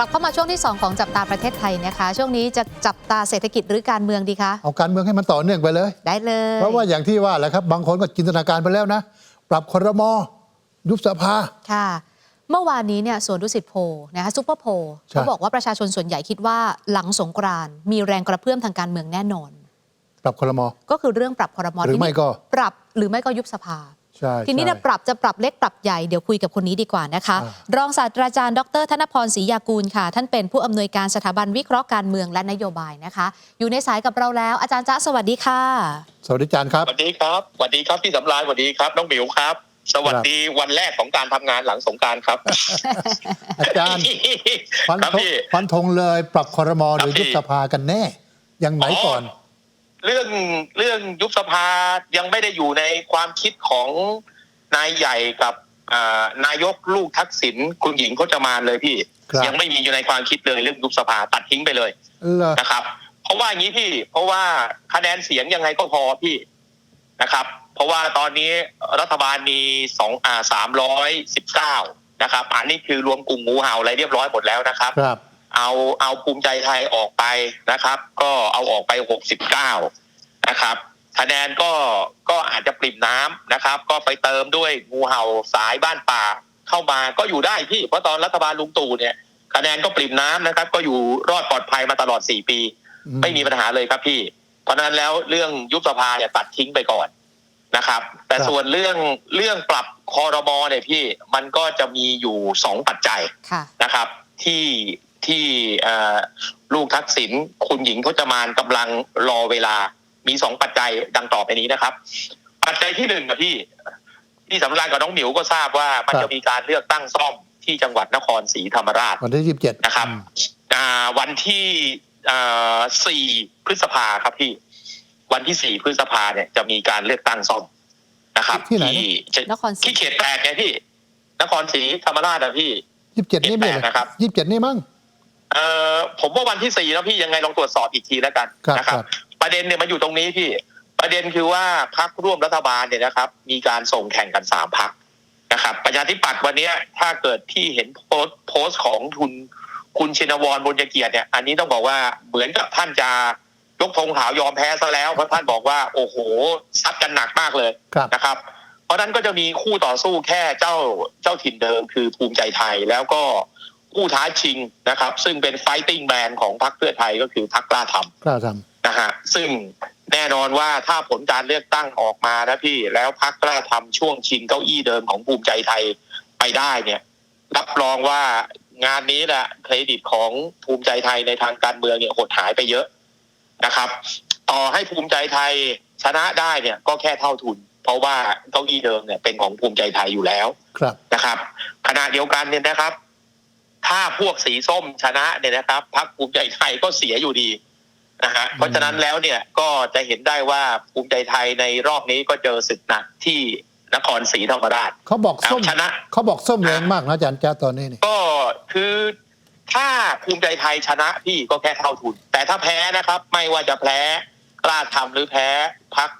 ลับเข้ามาช่วงที่ 2 ของจับตาประเทศไทยนะคะ ช่วงนี้จะจับตาเศรษฐกิจหรือการเมืองดีคะ เอาการเมืองให้มันต่อเนื่องไปเลย ได้เลย เพราะว่าอย่างที่ว่าแหละครับ บางคนก็จินตนาการไปแล้วนะ ปรับครมยุบสภา ค่ะ เมื่อวานนี้เนี่ยสวนดุสิตโพลนะคะซุปเปอร์โพลใช่เขาบอกว่าประชาชนส่วนใหญ่คิดว่าหลังสงกรานต์มีแรงกระเพื่อมทางการเมืองแน่นอน ปรับครมก็คือเรื่องปรับคอรมอหรือไม่ก็ ปรับหรือไม่ก็ยุบสภา ใช่ทีนี้เนี่ยใช่ปรับจะปรับเล็กปรับใหญ่เดี๋ยวคุยกับคนนี้ดีกว่านะคะ อ่รองศาสตราจารย์ดรธนพรศรียากูลค่ะ ท่านเป็นผู้อำนวยการสถาบันวิเคราะห์การเมืองและนโยบายนะคะ อยู่ในสายกับเราแล้วอาจารย์จ๊ะสวัสดีค่ะ สวัสดีอาจารย์ครับ สวัสดีครับสวัสดีครับพี่สำราญสวัสดีครับ น้องหมิวครับ สวัสดีวันแรกของการทำงานหลังสงกรารครับ อาจารย์ฟันครับธงพี่ ฟันธงเลยปรับครมหรือครับพี่ยุบสภากันแน่ ยังไหนก่อน เรื่องเรื่องยุบสภายังไม่ได้อยู่ในความคิดของนายใหญ่กับอ่านายกลูกทักษิณคุณหญิงเขาจะมาเลยพี่ครับยังไม่มีอยู่ในความคิดเลยเรื่องยุบสภาตัดทิ้งไปเลยเหรอนะครับ เพราะว่าอย่างนี้พี่ เพราะว่าคะแนนเสียงยังไงก็พอพี่นะครับ เพราะว่าตอนนี้รัฐบาลมีสองอ่าสามร้อยสิบเก้านะครับ อันนี้คือรวมกลุ่มงูเห่าอะไรเรียบร้อยหมดแล้วนะครับครับ เอาเอาภูมิใจไทยออกไปนะครับ ก็เอาออกไปหกสิบเก้านะครับคะแนนก็ก็อาจจะปริ่มน้ำนะครับ ก็ไปเติมด้วยงูเห่าสายบ้านป่าเข้ามาก็อยู่ได้พี่เพราะตอนรัฐบาลลุงตู่เนี่ย คะแนนก็ปริ่มน้ำนะครับ ก็อยู่รอดปลอดภัยมาตลอดสี่ปีอืมไม่มีปัญหาเลยครับพี่ เพราะฉะนั้นแล้วเรื่องยุบสภาเนี่ยตัดทิ้งไปก่อนนะครับ แต่ส่วนเรื่องเรื่องปรับคอรมอเนี่ยพี่มันก็จะมีอยู่สองปัจจัยค่ะนะครับ ที่ ที่เอ่อลูกทักษิณคุณหญิงพจมานกำลังรอเวลา มีสองปัจจัยดังต่อไปนี้นะครับ ปัจจัยที่หนึ่งนะพี่ที่สำราญกับน้องหมิวก็ทราบว่ามันจะมีการเลือกตั้งซ่อมที่จังหวัดนครศรีธรรมราชวันที่ยี่สิบเจ็ดนะครับอ่าวันที่อ่าสี่พฤษภาครับพี่ วันที่สี่พฤษภาเนี่ยจะมีการเลือกตั้งซ่อมนะครับ ที่ไหนนะจะนครศรีที่เขตแปดไงพี่ นครศรีธรรมราชอะพี่ยี่สิบเจ็ดนี่ไม่28นะครับยี่สิบเจ็ดนี่มั้ง เอ่อผมว่าวันที่สี่แล้วพี่ยังไงลองตรวจสอบอีกทีแล้วกันครับนะครับ ครับ ประเด็นเนี่ยมันอยู่ตรงนี้พี่ ประเด็นคือว่าพักร่วมรัฐบาลเนี่ยนะครับ มีการส่งแข่งกันสามพักนะครับ ประชาธิปัตย์วันเนี้ยถ้าเกิดพี่เห็นโพสต์โพสต์ของคุณคุณชินวรบุญเกียรติเนี่ย อันนี้ต้องบอกว่าเหมือนกับท่านจะยกธงขาวยอมแพ้ซะแล้วเพราะท่านบอกว่าโอ้โหซัดกันหนักมากเลย ครับ นะครับ เพราะฉะนั้นก็จะมีคู่ต่อสู้แค่เจ้าเจ้าถิ่นเดิมคือภูมิใจไทยแล้วก็ คู่ท้าชิงนะครับ ซึ่งเป็นไฟติ้งแบรนด์ของพรรคเพื่อไทยก็คือพรรคกล้าทำกล้าทนะฮะซึ่งแน่นอนว่าถ้าผลการเลือกตั้งออกมานะพี่แล้วพรรคกล้าทำช่วงชิงเก้าอี้เดิมของภูมิใจไทยไปได้เนี่ยรับรองว่างานนี้แหละเครดิตของภูมิใจไทยในทางการเมืองเนี่ยหดหายไปเยอะนะครับ ต่อให้ภูมิใจไทยชนะได้เนี่ยก็แค่เท่าทุน เพราะว่าเก้าอี้เดิมเนี่ยเป็นของภูมิใจไทยอยู่แล้วำครับนะครับขณะเดียวกันเนี่ยนะครับ ถ้าพวกสีส้มชนะเนี่ยนะครับพรรคภูมิใจไทยก็เสียอยู่ดีนะฮะเพราะฉะนั้นแล้วเนี่ยก็จะเห็นได้ว่าภูมิใจไทยในรอบนี้ก็เจอศึกหนักที่นครศรีธรรมราชเขาบอกส้มชนะเขาบอกส้มแรงมากนะอาจารย์จ้าตอนนี้นี่ก็คือถ้าภูมิใจไทยชนะพี่ก็แค่เท่าทุน แต่ถ้าแพ้นะครับ ไม่ว่าจะแพ้กล้าทำหรือแพ้พัก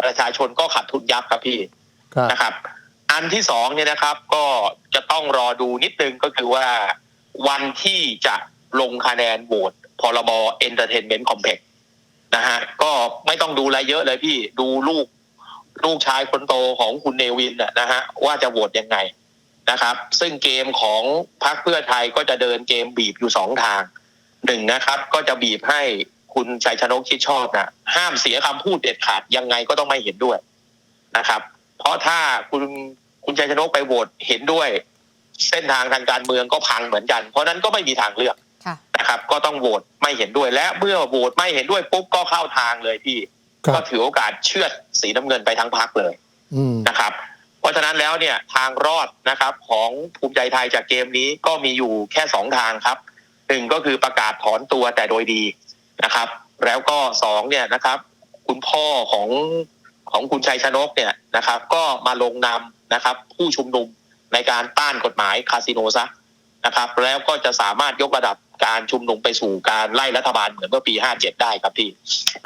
ประชาชนก็ขาดทุนยับครับพี่ครับนะครับ อันที่สองเนี่ยนะครับ ก็จะต้องรอดูนิดนึงก็คือว่า วันที่จะลงคะแนนโหวตพรบ Entertainment Complex นะฮะก็ไม่ต้องดูอะไรเยอะเลยพี่ดูลูกลูกชายคนโตของคุณเนวินน่ะนะฮะว่าจะโหวตยังไงนะครับ ซึ่งเกมของพรรคเพื่อไทยก็จะเดินเกมบีบอยู่สองทางหนึ่งนะครับ ก็จะบีบให้คุณชัยชนกคิดชอบนะห้ามเสียคำพูดเด็ดขาดยังไงก็ต้องไม่เห็นด้วยนะครับ เพราะถ้าคุณคุณชัยชนกไปโหวตเห็นด้วย เส้นทางทางการเมืองก็พังเหมือนกัน เพราะนั้นก็ไม่มีทางเลือกค่ะนะครับ ก็ต้องโหวตไม่เห็นด้วยและเมื่อโหวตไม่เห็นด้วยปุ๊บก็เข้าทางเลยพี่ครัก็บถือโอกาสเชือดสีน้ำเงินไปทั้งพักเลยอืมนะครับ เพราะฉะนั้นแล้วเนี่ยทางรอดนะครับของภูมิใจไทยจากเกมนี้ก็มีอยู่แค่สองทางครับหนึ่งก็คือประกาศถอนตัวแต่โดยดีนะครับ แล้วก็สองเนี่ยนะครับ คุณพ่อของของคุณชัยชนกเนี่ยนะครับ ก็มาลงนามนะครับ ผู้ชุมนุม ในการต้านกฎหมายคาสิโนซะนะครับ แล้วก็จะสามารถยกระดับการชุมนุมไปสู่การไล่รัฐบาลเหมือนเมื่อปี 57 ได้ครับพี่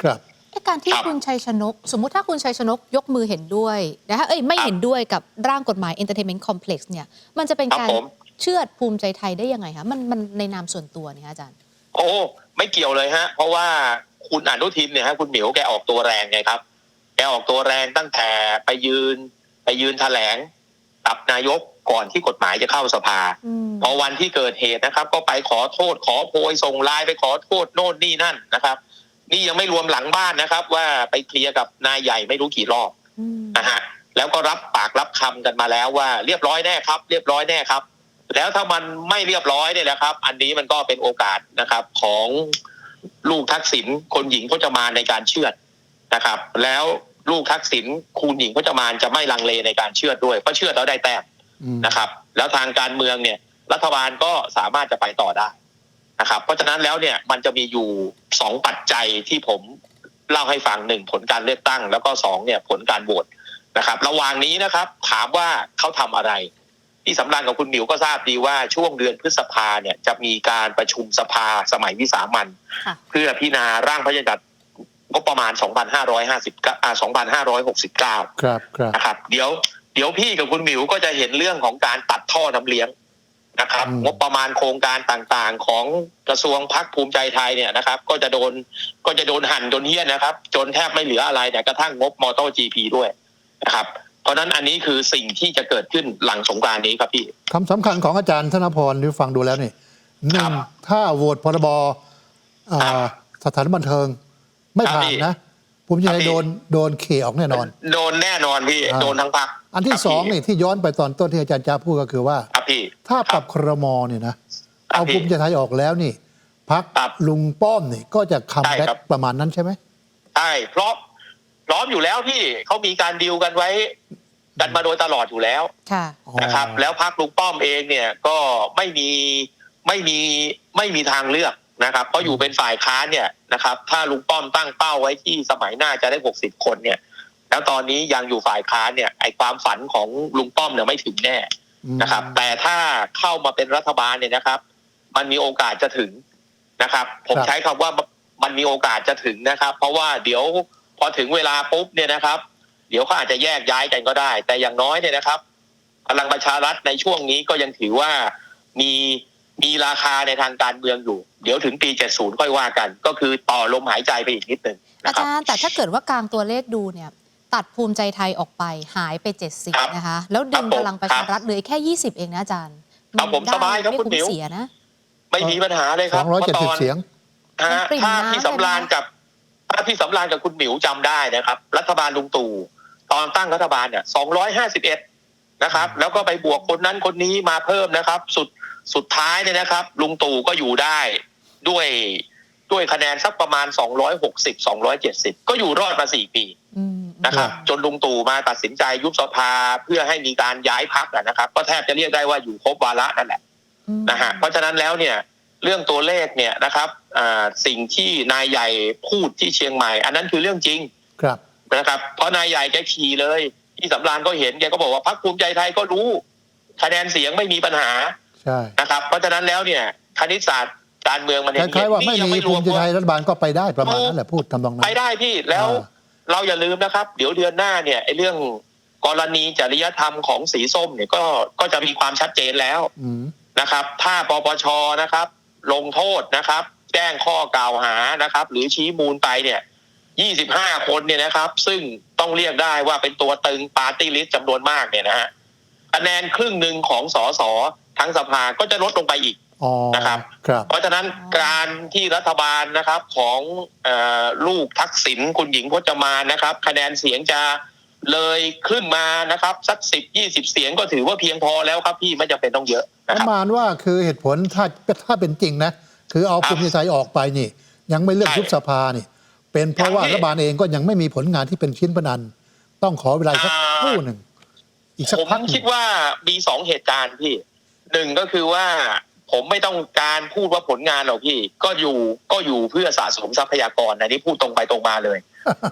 ครับไอ้การที่ครับคุณชัยชนก สมมุติถ้าคุณชัยชนกยกมือเห็นด้วยนะคะเอ้ยไม่ครับเห็นด้วยกับร่างกฎหมาย Entertainment Complex เนี่ย มันจะเป็นครับการผมเชื่อดภูมิใจไทยได้ยังไงคะมันมันในนามส่วนตัวเนี่ยคะอาจารย์ โอ้ไม่เกี่ยวเลยฮะ เพราะว่าคุณอนุทินเนี่ยฮะคุณหมิวแกออกตัวแรงไงครับ แกออกตัวแรงตั้งแต่ไปยืนไปยืนแถลง กับนายกก่อนที่กฎหมายจะเข้าสภาอืมพอวันที่เกิดเหตุนะครับ ก็ไปขอโทษขอโพยส่งไลน์ไปขอโทษโน่นนี่นั่นนะครับ นี่ยังไม่รวมหลังบ้านนะครับ ว่าไปเคลียร์กับนายใหญ่ไม่รู้กี่รอบอืมนะฮะแล้วก็รับปากรับคำกันมาแล้วว่าเรียบร้อยแน่ครับ เรียบร้อยแน่ครับ แล้วถ้ามันไม่เรียบร้อยเนี่ยนะครับ อันนี้มันก็เป็นโอกาสนะครับ ของลูกทักษิณคนหญิงพจมานในการเชื่อดนะครับ แล้ว ลูกทักษิณคุณหญิงพจมานจะไม่ลังเลในการเชื่อดด้วยเพราะเชื่อดแล้วได้แต้มอืมนะครับ แล้วทางการเมืองเนี่ย รัฐบาลก็สามารถจะไปต่อได้นะครับ เพราะฉะนั้นแล้วเนี่ยมันจะมีอยู่สองปัจจัยที่ผมเล่าให้ฟังหนึ่งผลการเลือกตั้ง แล้วก็สองเนี่ยผลการโหวตนะครับ ระหว่างนี้นะครับ ถามว่าเขาทำอะไร ที่สำรันกับคุณหมิวก็ทราบดีว่าช่วงเดือนพฤษภาเนี่ยจะมีการประชุมสภาสมัยวิสามันค่ะเพื่อพิจารณาร่างพระราชบัญญัติ งบประมาณ 2,550อ่า2,569 ครับครับนะครับ เดี๋ยวเดี๋ยวพี่กับคุณหมิวก็จะเห็นเรื่องของการตัดท่อน้ำเลี้ยงนะครับอืมงบประมาณโครงการต่างๆ ของกระทรวงพักภูมิใจไทยเนี่ยนะครับ ก็จะโดนก็จะโดนหั่นจนเฮี้ยนนะครับ จนแทบไม่เหลืออะไรแต่กระทั่งงบมอเตอร์จีพีด้วยนะครับ เพราะฉะนั้นอันนี้คือสิ่งที่จะเกิดขึ้นหลังสงกรานต์นี้ครับพี่คำสำคัญของอาจารย์ธนพรที่ฟังดูแล้วนี่หนึ่ครังบถ้าโหวตพรบอ่าครับสถานบันเทิง ไม่ครับผ่านพี่นะภูมิใจครับไทยพี่โดนโดนเขออกแน่นอน โดนแน่นอนพี่อ่าโดนทั้งพักอันที่สองนี่ที่ย้อนไปตอนต้นที่อาจารย์จ้าพูดก็คือว่าครับพี่ถ้าปรับคครมเนี่ยนะครับเอาพี่ภูมิใจไทยออกแล้วนี่พักครับลุงป้อมนี่ก็จะคัมใช่แบ็กครับประมาณนั้นใช่ไหมใช่เพราะพร้อมอยู่แล้วพี่เขามีการดีลกันไว้ กันมาโดยตลอดอยู่แล้วค่ะนะครับ แล้วพักลุงป้อมเองเนี่ยก็ไม่มีไม่มีไม่มีทางเลือก นะครับเพราะอยู่เป็นฝ่ายค้านเนี่ยนะครับ ถ้าลุงป้อมตั้งเป้าไว้ที่สมัยหน้าจะได้หกสิบคนเนี่ย แล้วตอนนี้ยังอยู่ฝ่ายค้านเนี่ยไอความฝันของลุงป้อมเนี่ยไม่ถึงแน่อืมนะครับ แต่ถ้าเข้ามาเป็นรัฐบาลเนี่ยนะครับ มันมีโอกาสจะถึงนะครับ ผมใช้คำว่ามันมีโอกาสจะถึงนะครับ เพราะว่าเดี๋ยวพอถึงเวลาปุ๊บเนี่ยนะครับ เดี๋ยวเขาอาจจะแยกย้ายกันก็ได้ แต่อย่างน้อยเนี่ยนะครับพลังประชารัฐในช่วงนี้ก็ยังถือว่ามี มีราคาในทางการเมืองอยู่ เดี๋ยวถึงปี 70 ค่อยว่ากัน ก็คือต่อลมหายใจไปอีกนิดหนึ่งอานะครับจารย์แต่ถ้าเกิดว่ากลางตัวเลขดูเนี่ย ตัดภูมิใจไทยออกไปหายไปครับ70 นะคะ แล้วดึงครับผมพลังประชารัฐเหลือแค่ 20 เองนะอาจารย์ครับผมได้สบายครับไม่คุณหมิวเสียนะไม่มีปัญหาเลยคสรัอบงร้อยเจ็ดสิบพาะตนเสียงฮะมันปริ่มถ้าน้ำพี่สำราญเลยนะกับถ้าพี่สำราญกับคุณหมิวจำได้นะครับ รัฐบาลลุงตู่ตอนตั้งรัฐบาลเนี่ย251นะครับ แล้วก็ไปบวกคนนั้นคนนี้มาเพิ่มนะครับ สุด สุดท้ายเนี่ยนะครับ ลุงตู่ก็อยู่ได้ด้วยด้วยคะแนนสักประมาณ 260 270 ก็อยู่รอดมา 4 ปีอืมนะครับครับ จนลุงตู่มาตัดสินใจยุบสภาเพื่อให้มีการย้ายพักนะครับ ก็แทบจะเรียกได้ว่าอยู่ครบวาระนั่นแหละอืมนะฮะเพราะฉะนั้นแล้วเนี่ยเรื่องตัวเลขเนี่ยนะครับอ่าสิ่งที่นายใหญ่พูดที่เชียงใหม่ อันนั้นคือเรื่องจริงครับนะครับ เพราะนายใหญ่แกขี่เลยที่สำรานก็เห็นแกก็บอกว่าพรรคภูมิใจไทยก็รู้ คะแนนเสียงไม่มีปัญหา ใช่นะครับ เพราะฉะนั้นแล้วเนี่ยคณิตศาสตร์การเมืองมันคล้ายๆว่าไม่นี่ยังมีไม่รภูวมมิใจไทยรัฐบาลก็ไปได้ประมาณนั้นแหละพูดทำนองนั้นไปได้พี่แล้วอ่าเราอย่าลืมนะครับ เดี๋ยวเดือนหน้าเนี่ยไอ้เรื่องกรณีจริยธรรมของสีส้มเนี่ยก็ก็จะมีความชัดเจนแล้วอืมนะครับ ถ้าปปชนะครับ ลงโทษนะครับ แจ้งข้อกล่าวหานะครับ หรือชี้มูลไปเนี่ย25คนเนี่ยนะครับ ซึ่งต้องเรียกได้ว่าเป็นตัวตึงปาร์ตี้ลิสต์จำนวนมากเนี่ยนะฮะคะแนนครึ่งหนึ่งของสส ทั้งสภาก็จะลดลงไปอีกอ๋อนะครับครับ เพราะฉะนั้นการที่รัฐบาลนะครับของเออลูกทักษิณคุณหญิงพจมานนะครับ คะแนนเสียงจะเลยขึ้นมานะครับ สักสิบยี่สิบเสียงก็ถือว่าเพียงพอแล้วครับพี่ไม่จำเป็นต้องเยอะปนะคระรับมาณว่าคือเหตุผลถ้าถ้าเป็นจริงนะ คือเอาครับภูมิใจไทยออกไปนี่ ยังไม่เลือกใช่ยุบสภานี่ เป็นเพราะว่าครับพี่รัฐบาลเองก็ยังไม่มีผลงานที่เป็นชิ้นเป็นอัน ต้องขอเวลาสักอ่าครู่หนึ่งอีกสักผมพักหนึ่งคิดว่ามีสองเหตุการณ์พี่ หนึ่งก็คือว่าผมไม่ต้องการพูดว่าผลงานหรอกพี่ ก็อยู่ก็อยู่เพื่อสะสมทรัพยากรอันนี้พูดตรงไปตรงมาเลย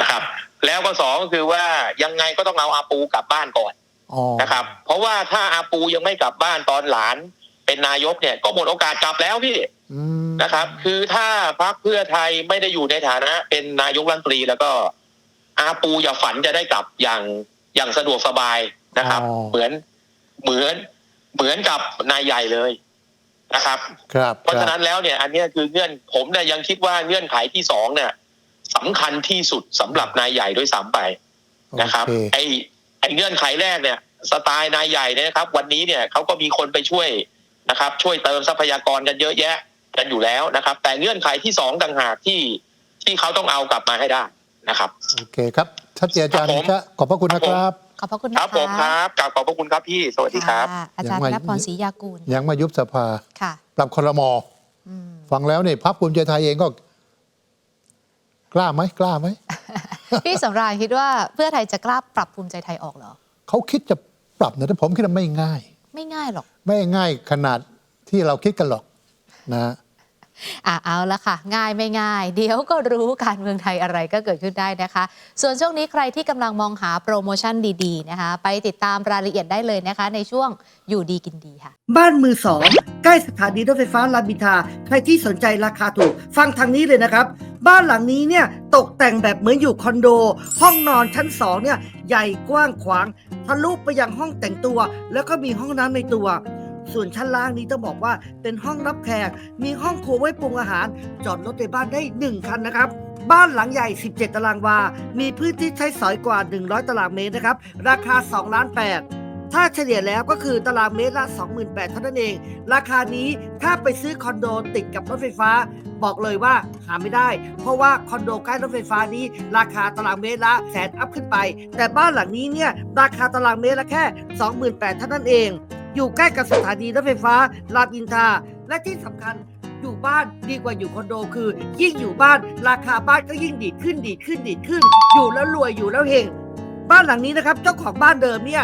นะครับ แล้วก็สองก็คือว่ายังไงก็ต้องเอาอาปูกลับบ้านก่อนอ๋อนะครับ เพราะว่าถ้าอาปูยังไม่กลับบ้านตอนหลาน เป็นนายกเนี่ยก็หมดโอกาสกลับแล้วพี่อืมนะครับ คือถ้าพรรคเพื่อไทยไม่ได้อยู่ในฐานะ เป็นนายกรัฐมนตรีแล้วก็ อาปูอย่าฝันจะได้กลับอย่างอย่างสะดวกสบายนะครับ เหมือนเหมือน เหมือนกับนายใหญ่เลยนะครับ ครับ เพราะคฉะบนั้นแล้วเนี่ย อันเนี้ยคือเงื่อนผมเนี่ยยังคิดว่าเงื่อนไขที่สองเนี่ยสำคัญที่สุดสำหรับนายใหญ่ด้วยซ้ำไปนะครับโอเคไอไอเงื่อนไขแรกเนี่ยสไตล์นายใหญ่เนี่ยนะครับ วันนี้เนี่ยเขาก็มีคนไปช่วยนะครับ ช่วยเติมทรัพยากรกันเยอะแยะกันอยู่แล้วนะครับ แต่เงื่อนไขที่สองต่างหากที่ที่เขาต้องเอากลับมาให้ได้นะครับ โอเคครับชัดเจนอาจารย์ครับผมจะขอบพระคุณนะครับ ขอบพระคุณคนะคะรับผมครับกราบขอบพระคุณครับพี่สวัสดีครับะอาจารย์ยังธไม่นพรศรียากูลยังไม่ยุบสภาค่ะปรับครมอืม ฟังแล้วเนี่ยพักภูมิใจไทยเองก็ กล้าไหมกล้าไหม พี่สำราญคิดว่าเพื่อไทยจะกล้าปรับภูมิใจไทยออกเหรอ เขาคิดจะปรับนะแต่ผมคิดว่าไม่ง่าย ไม่ง่ายหรอก ไม่ง่ายขนาดที่เราคิดกันหรอกนะฮะ อะเอาละค่ะ ง่ายไม่ง่าย เดี๋ยวก็รู้การเมืองไทยอะไรก็เกิดขึ้นได้นะคะ ส่วนช่วงนี้ใครที่กำลังมองหาโปรโมชั่นดีๆนะคะ ไปติดตามรายละเอียดได้เลยนะคะ ในช่วงอยู่ดีกินดีค่ะ บ้านมือสองใกล้สถานีรถไฟฟ้ารามอินทราใครที่สนใจราคาถูก ฟังทางนี้เลยนะครับ บ้านหลังนี้เนี่ยตกแต่งแบบเหมือนอยู่คอนโด ห้องนอนชั้นสองเนี่ยใหญ่กว้างขวางทะลุไปยังห้องแต่งตัว แล้วก็มีห้องน้ำในตัว ส่วนชั้นล่างนี้ต้องบอกว่าเป็นห้องรับแขก มีห้องครัวไว้ปรุงอาหาร จอดรถในบ้านได้ 1 คันนะครับบ้านหลังใหญ่ 17 ตารางวา มีพื้นที่ใช้สอยกว่า 100 ตารางเมตรนะครับ ราคา 2 ล้าน8 ถ้าเฉลี่ยแล้วก็คือตารางเมตรละ 28,000เท่านั้นเอง ราคานี้ถ้าไปซื้อคอนโดติดกับรถไฟฟ้า บอกเลยว่าหาไม่ได้ เพราะว่าคอนโดใกล้รถไฟฟ้านี้ ราคาตารางเมตรละแสนอัพขึ้นไป แต่บ้านหลังนี้เนี่ยราคาตารางเมตรละแค่ 28,000เท่านั้นเอง อยู่ใกล้กับสถานีรถไฟฟ้ารามอินทราและที่สำคัญอยู่บ้านดีกว่าอยู่คอนโดคือ ยิ่งอยู่บ้านราคาบ้านก็ยิ่งดีดขึ้นดีดขึ้นดีดขึ้น อยู่แล้วรวยอยู่แล้วเฮงบ้านหลังนี้นะครับ เจ้าของบ้านเดิมเนี่ย